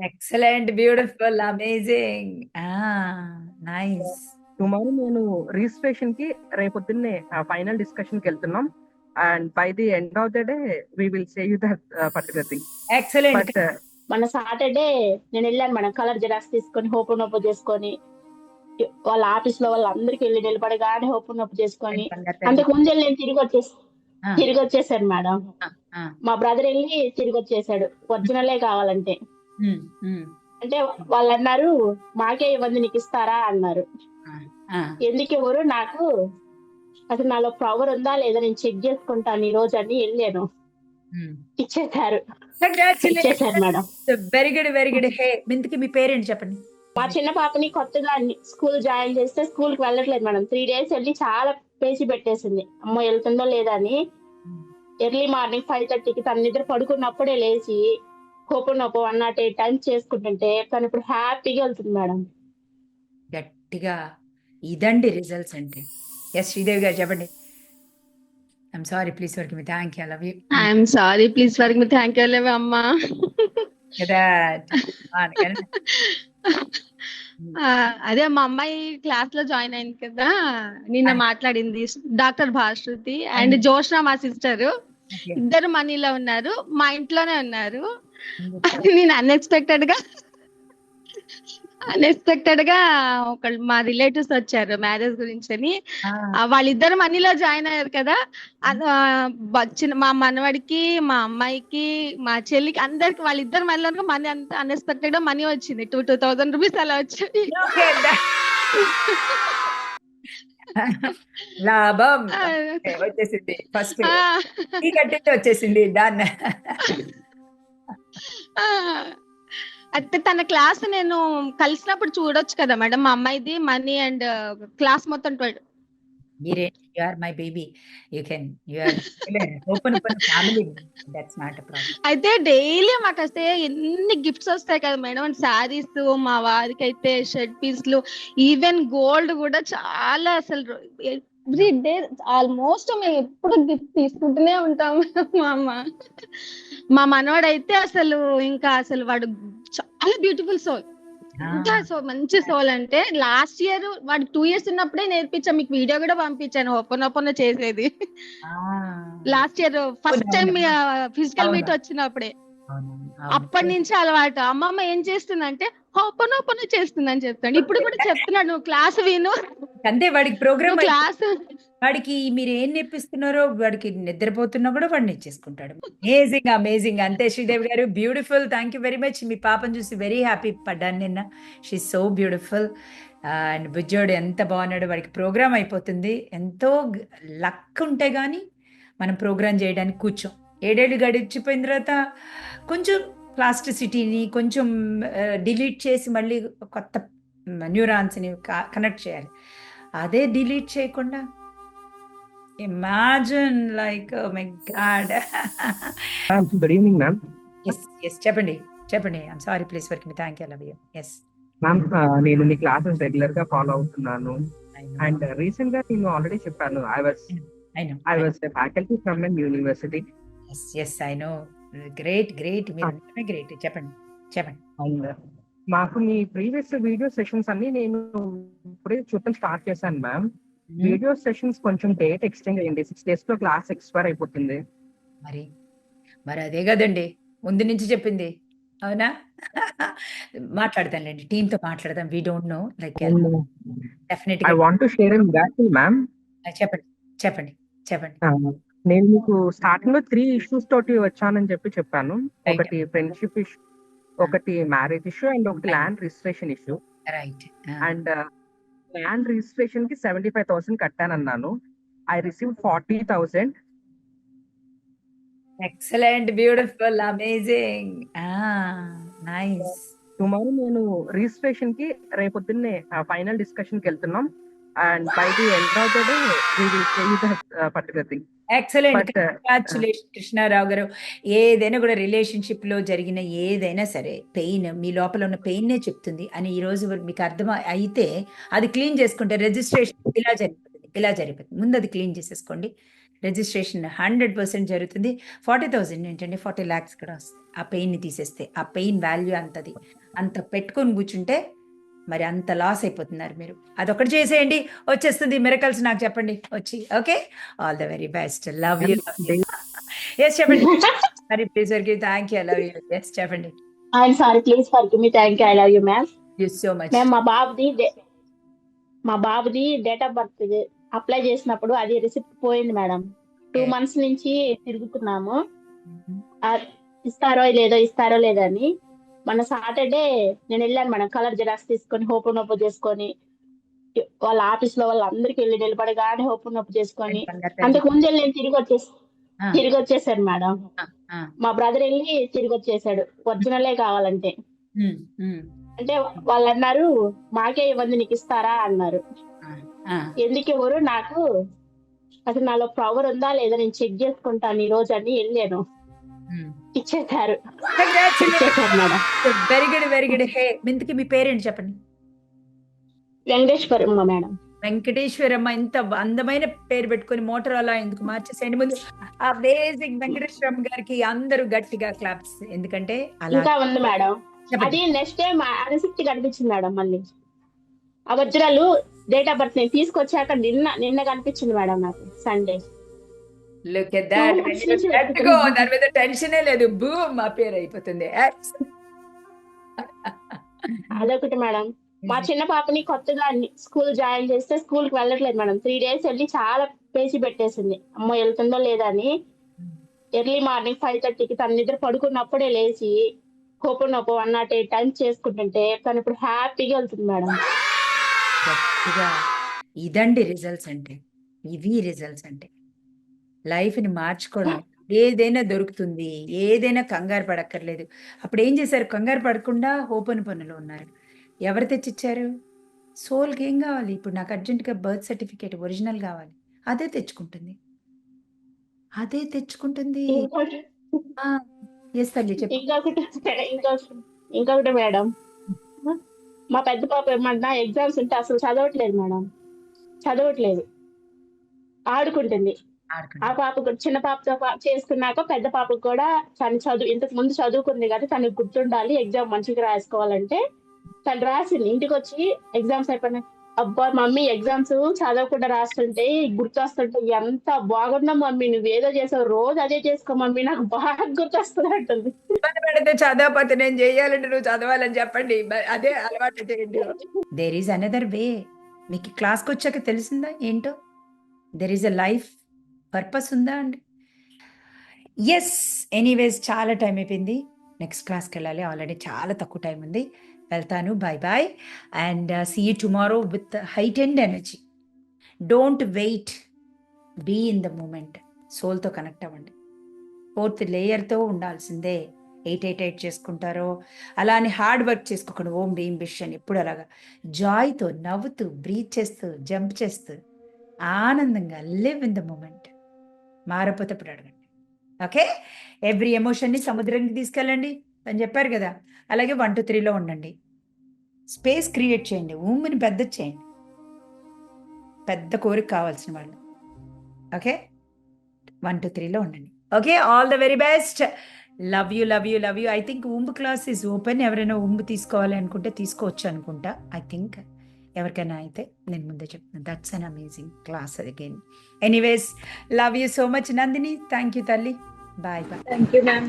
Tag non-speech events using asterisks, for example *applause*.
Excellent. Beautiful. Amazing. ఆ! Nice. Tomorrow నేను రిజిస్ట్రేషన్‌కి రేపొద్దున్నే ah, final డిస్కషన్‌కెళ్తున్నాం. And by the end of the day we will say you that ah, particular thing. Excellent. మన Saturday నేను వెళ్ళాను madam colour xerox తీసుకొని open open చేసుకొని వాళ్ళ ఆఫీస్లో వాళ్ళందరికి వెళ్ళి నిలబడగానే ఓపెన్ ఓపెన్ చేసుకొని అంతకు ముందు వెళ్ళి నేను తిరిగి వచ్చేసి. తిరిగి వచ్చేసాను మేడం. మా బ్రదర్ వెళ్ళి తిరిగి వచ్చేసాడు ఒరిజినలే కావాలంటే. అంటే వాళ్ళు అన్నారు మాకే ఇవ్వండి నీకు ఇస్తారా అన్నారు! ఎందుకు ఎవరు నాకు అసలు నాలో పవర్ ఉందా లేదా నేను చెక్ చేసుకుంటాను ఈ రోజు అని వెళ్ళాను హ్మ్. ఇచ్చేసారు. Madam very good. Very good. Hey ఇంతకీ మీ పేరేంటి చెప్పండి? మా చిన్న పాపని కొత్తగా స్కూల్ జాయిన్ చేస్తే స్కూల్కి వెళ్ళట్లేదు మేడం త్రీ డేస్ వెళ్ళి చాలా పేచి పెట్టేసింది అమ్మో వెళ్తుందో లేదా అని ఎర్లీ మార్నింగ్ ఫైవ్ థర్టీకి తన నిద్ర పడుకున్నప్పుడే లేచి open open one not eight times చేసుకుంటుంటే తను ఇప్పుడు హ్యాపీగా వెళ్తుంది మేడం గట్టిగా ఇదండి రిజల్ట్స్ అంటే. ఎస్ శ్రీదేవి గారు చెప్పండి. I'm sorry please work me thank you. I love you. I'm sorry please for me thank you లేవే అమ్మా కదా అందుకని ఆ, అదే మా అమ్మాయి క్లాస్లో జాయిన్ అయింది కదా నిన్న ఆ. మాట్లాడింది డాక్టర్ భాస్రుతి అండ్ జోష్న మా సిస్టర్. ఇద్దరు మనీలో ఉన్నారు మా ఇంట్లోనే ఉన్నారు నేను అన్ఎక్స్పెక్టెడ్గా అన్ఎక్స్పెక్టెడ్గా ఒక మా రిలేటివ్స్ వచ్చారు మ్యారేజ్ గురించి అని. వాళ్ళిద్దరు మనీలో జాయిన్ అయ్యారు కదా. చిన్న మా మనవడికి మా అమ్మాయికి మా చెల్లికి అందరికి వాళ్ళిద్దరు మనీలో మనీ అంత అన్ఎక్స్పెక్టెడ్గా మనీ వచ్చింది. టూ టూ థౌసండ్ రూపీస్ అలా వచ్చాయి ఓకే. దా- లాభం. వచ్చేసింది. ఫస్ట్ వచ్చేసింది. దాన్ని *laughs* అయితే తన క్లాస్ నేను కలిసినప్పుడు చూడొచ్చు కదా మేడం. మా అమ్మాయిది మనీ అండ్ క్లాస్ మొత్తం మీరే you are my baby you can you are open open family that's not a problem అయితే డైలీ మాకు వస్తే ఎన్ని గిఫ్ట్స్ వస్తాయి కదా మేడం. శారీస్ మా వారికి అయితే షర్ట్ పీస్లు ఈవెన్ గోల్డ్ కూడా చాలా అసలు ఎవ్రీ డే ఆల్మోస్ట్ మేము ఎప్పుడు గిఫ్ట్ తీసుకుంటూనే ఉంటాం *laughs* మా అమ్మ. మా మనవాడు అయితే అసలు ఇంకా అసలు వాడు చాలా బ్యూటిఫుల్ సోల్ ఇంకా సో మంచి సోల్ అంటే లాస్ట్ ఇయర్ వాడు టూ ఇయర్స్ ఉన్నప్పుడే నేర్పించాం మీకు వీడియో కూడా పంపించాను ఓపెన్ ఓపెన్ చేసేది. Last year first time physical. Meet వచ్చినప్పుడే. అప్పటి నుంచి అలవాటు. అమ్మమ్మ ఏం చేస్తుందంటే ఓపెన్ ఓపెన్ చేస్తుందని చెప్తాను ఇప్పుడు కూడా చెప్తున్నాడు నువ్వు క్లాస్ విను. అంతే వాడికి ప్రోగ్రామ్ క్లాస్ వాడికి మీరు ఏం నేర్పిస్తున్నారో వాడికి నిద్రపోతున్నా కూడా వాడు నేర్చేసుకుంటాడు. అమేజింగ్ అమేజింగ్ అంతే Sridevi garu. Beautiful thank you very much మీ పాపను చూసి వెరీ హ్యాపీ పడ్డాను నిన్న. షీ సో బ్యూటిఫుల్ అండ్ బుజ్జోడు ఎంత బాగున్నాడు వాడికి ప్రోగ్రామ్ అయిపోతుంది. ఎంతో లక్ ఉంటే కానీ మనం ప్రోగ్రామ్ చేయడానికి కూర్చోం. ఏడేళ్ళు గడిచిపోయిన తర్వాత కొంచెం ప్లాస్టిసిటీని కొంచెం డిలీట్ చేసి మళ్ళీ కొత్త న్యూరాన్స్ని కనెక్ట్ చేయాలి. అదే డిలీట్ చేయకుండా imagine like my god good evening ma'am. Yes yes చెప్పండి చెప్పండి. I'm sorry please work me thank you love you yes ma'am నేను మీ క్లాసెస్ రెగ్యులర్గా ఫాలో అవుతున్నాను. అండ్ రీసెంట్గా నేను ఆల్రెడీ చెప్పాను I was I was faculty from N university yes yes I know great great మీరు గ్రేట్ చెప్పండి చెప్పండి. మాకు మీ ప్రీవియస్ వీడియో సెషన్స్ అన్ని నేను ఇప్పుడే చూడటం స్టార్ట్ చేశాను మ్యామ్. వీడియో సెషన్స్ కొంచెం డేట్ ఎక్స్టెండ్ అయ్యింది. 6 డేస్లో క్లాస్ ఎక్స్పైర్ అయిపోతుంది. మరి మరి అదే కదండి. ముందు నుంచి చెప్పింది. అవునా? *laughs* మాట్లాడతానులేండి. టీంతో మాట్లాడదాం. We don't know like definite I want to share ma'am. చెప్పండి చెప్పండి చెప్పండి. నేను మీకు స్టార్టింగ్లో 3 ఇష్యూస్ తోటి వచ్చానని చెప్పి చెప్పాను. ఒకటి ఫ్రెండ్‌షిప్ ఇష్యూ, ఒకటి మ్యారేజ్ ఇష్యూ అండ్ ఒకటి. Land registration issue. Right and land రిజిస్ట్రేషన్కి 75,000 కట్టానన్నాను. I received 40,000 excellent beautiful amazing nice tomorrow నేను రిజిస్ట్రేషన్కి రేపొద్దున్నే ఫైనల్ డిస్కషన్‌కి వెళ్తున్నాం. And by the end of the day we will particular thing. Excellent congratulation Krishnarao garu. ఏదైనా కూడా రిలేషన్షిప్లో జరిగిన ఏదైనా సరే పెయిన్ మీ లోపల ఉన్న పెయిన్నే చెప్తుంది. అని ఈ రోజు మీకు అర్థం అయితే అది క్లీన్ చేసుకుంటే రిజిస్ట్రేషన్ ఇలా జరిగిపోతుంది. ఇలా జరిగిపోతుంది. ముందు అది క్లీన్ చేసేసుకోండి. రిజిస్ట్రేషన్ హండ్రెడ్ పర్సెంట్ జరుగుతుంది. ఫార్టీ థౌజండ్ ఏంటంటే ఫార్టీ ల్యాక్స్ కూడా వస్తాయి. ఆ పెయిన్ని తీసేస్తే ఆ పెయిన్ వాల్యూ అంతది. అంత పెట్టుకొని కూర్చుంటే మరి అంత లాస్ అయిపోతున్నారు మీరు. అదొకటి చేసేయండి. వచ్చేస్తుంది మిరకల్స్ నాకు చెప్పండి. వచ్చి okay all the very best love you yes చెప్పండి. మరి please thank you love you yes చెప్పండి. I'm sorry please for me thank you I love you ma'am you so much మేము మా బాబుది మా బాబుది డేట్ ఆఫ్ బర్త్ అప్లై చేసినప్పుడు అది రిసిప్ట్ పోయింది మేడం టూ. మంత్స్ నుంచి తిరుగుతున్నాము. ఆ, ఇస్తారో లేదో ఇస్తారో లేదో అని. మన సాటర్డే నేను వెళ్ళాను మేడం. కలర్ జిరాక్స్ తీసుకొని ఓపెన్ ఓపెన్ చేసుకొని వాళ్ళ ఆఫీస్లో వాళ్ళందరికి వెళ్ళి నిలబడగానే ఓపెన్ ఓపెన్ చేసుకొని అంతకు ముందు వెళ్ళి నేను తిరిగి వచ్చేసి తిరిగి వచ్చేసాను మేడం. మా బ్రదర్ వెళ్ళి తిరిగి వచ్చేసాడు. ఒరిజినలే కావాలంటే. అంటే వాళ్ళు అన్నారు మాకే ఇవ్వండి నీకు ఇస్తారా? అన్నారు. ఎందుకు ఇవ్వరు? నాకు అసలు నాలో పవర్ ఉందా లేదా? నేను చెక్ చేసుకుంటాను ఈ రోజు అని వెళ్ళాను. ఇచ్చేసారు very good very good hey ఇంతకి మీ పేరేంటి చెప్పండి? వెంకటేశ్వరం మేడం. వెంకటేశ్వరమ్మ ఇంత అందమైన పేరు పెట్టుకొని మోటార్ అలా ఎందుకు మార్చేసేయండి ముందు? అమేజింగ్ వెంకటేశ్వరమ్మ గారికి అందరూ గట్టిగా క్లాప్స్ ఎందుకంటే అలా ఇంకా ఉంది మేడం. చెప్పండి. అది నెక్స్ట్ టైం రిసిప్ట్ కనిపించింది మేడం మళ్ళీ. ఆ వజ్రాలు డేట్ ఆఫ్ బర్త్ నేను తీసుకొచ్చాక నిన్న నిన్న కనిపించింది మేడం నాకు సండే లుక్ ఎట్ దట్ మంచి గో దాని మీద టెన్షనే లేదు బూమ్ మా పేరు అయిపోతుంది. అదొకటి మేడం. మా చిన్న పాపని కొత్తగా స్కూల్ జాయిన్ చేస్తే స్కూల్కి వెళ్ళట్లేదు మేడం. త్రీ డేస్ వెళ్ళి చాలా పేచి పెట్టేసింది. అమ్మో వెళ్తుందో లేదా అని. ఎర్లీ మార్నింగ్ ఫైవ్ థర్టీకి తన నిద్ర పడుకున్నప్పుడే లేచి open open one nought eight times చేసుకుంటుంటే తను ఇప్పుడు హ్యాపీగా వెళ్తుంది మేడం. ఇదండి రిజల్ట్స్ అంటే. ఇవి రిజల్ట్స్ అంటే. లైఫ్ని మార్చుకోవడం ఏదైనా దొరుకుతుంది. ఏదైనా కంగారు పడక్కర్లేదు. అప్పుడు ఏం చేశారు? కంగారు పడకుండా ఓపెన్ పనులు ఉన్నారు. ఎవరు తెచ్చిచ్చారు? సోల్కి ఏం కావాలి? ఇప్పుడు నాకు అర్జెంటుగా బర్త్ సర్టిఫికేట్ ఒరిజినల్ కావాలి. అదే తెచ్చుకుంటుంది. అదే తెచ్చుకుంటుంది. ఎస్ తల్లి చెప్పు. ఇంకొకటి ఇంకొకటి ఇంకొకటి మేడం. మా పెద్ద పాప ఏమన్నా ఎగ్జామ్స్ ఉంటే అసలు చదవట్లేదు మేడం. చదవట్లేదు. ఆడుకుంటుంది. ఆ పాప కూడా చిన్న పాపతో చేసుకున్నాక పెద్ద పాపకు కూడా తను చదువు ఇంతకు ముందు చదువుకుంది కదా తనకు గుర్తుండాలి ఎగ్జామ్ మంచిగా రాసుకోవాలంటే. తను రాసింది ఇంటికి వచ్చి ఎగ్జామ్స్ అయిపోయినా అబ్బా మమ్మీ ఎగ్జామ్స్ చదవకుండా రాస్తుంటే గుర్తొస్తుంటే ఎంత బాగుందా మమ్మీ నువ్వు ఏదో చేసావు రోజు అదే చేసుకో మమ్మీ నాకు బాగా గుర్తొస్తుంది అంటుంది ఇబ్బంది పెడితే చదవకపోతే నేను చేయాలంటే నువ్వు చదవాలని చెప్పండి. అదే అలవాటు చేయండి దేర్ ఈజ్ అనదర్ వే మీకు క్లాస్కి వచ్చాక తెలిసిందా ఏంటో? There is a life purpose ఉందా అండి? ఎస్ ఎనీవేస్ చాలా టైం అయిపోయింది. నెక్స్ట్ క్లాస్కి వెళ్ళాలి. ఆల్రెడీ చాలా తక్కువ టైం ఉంది. వెళ్తాను. Bye bye and see you tomorrow with height and energy don't wait be in the moment సోల్తో connect అవ్వండి. ఫోర్త్ లేయర్తో ఉండాల్సిందే. ఎయిట్ ఎయిట్ ఎయిట్ చేసుకుంటారో అలా అని హార్డ్ వర్క్ చేసుకోకుండా. ఓం భీం బిష్ అని ఎప్పుడు అలాగా. జాయ్తో నవ్వుతూ బ్రీత్ చేస్తూ జంప్ చేస్తూ ఆనందంగా లివ్ ఇన్ ద మూమెంట్ మారపోతే ఇప్పుడు అడగండి. ఓకే? ఎవ్రీ ఎమోషన్ని సముద్రానికి తీసుకెళ్ళండి అని చెప్పారు కదా. అలాగే వన్ టూ త్రీలో ఉండండి. స్పేస్ క్రియేట్ చేయండి. ఊమ్ని పెద్ద చేయండి. పెద్ద కోరిక కావాల్సిన వాళ్ళు. ఓకే? వన్ టూ త్రీలో ఉండండి. Okay? All the very best. Love you love you love you. I think ఉంబు class is open. ఎవరైనా ఉంబు తీసుకోవాలి అనుకుంటే తీసుకోవచ్చు అనుకుంటా. ఐ థింక్ ఎవరికైనా అయితే నేను ముందే చెప్తున్నాను that's an amazing class again anyways love you so much Nandini thank you తల్లి. Bye bye thank you ma'am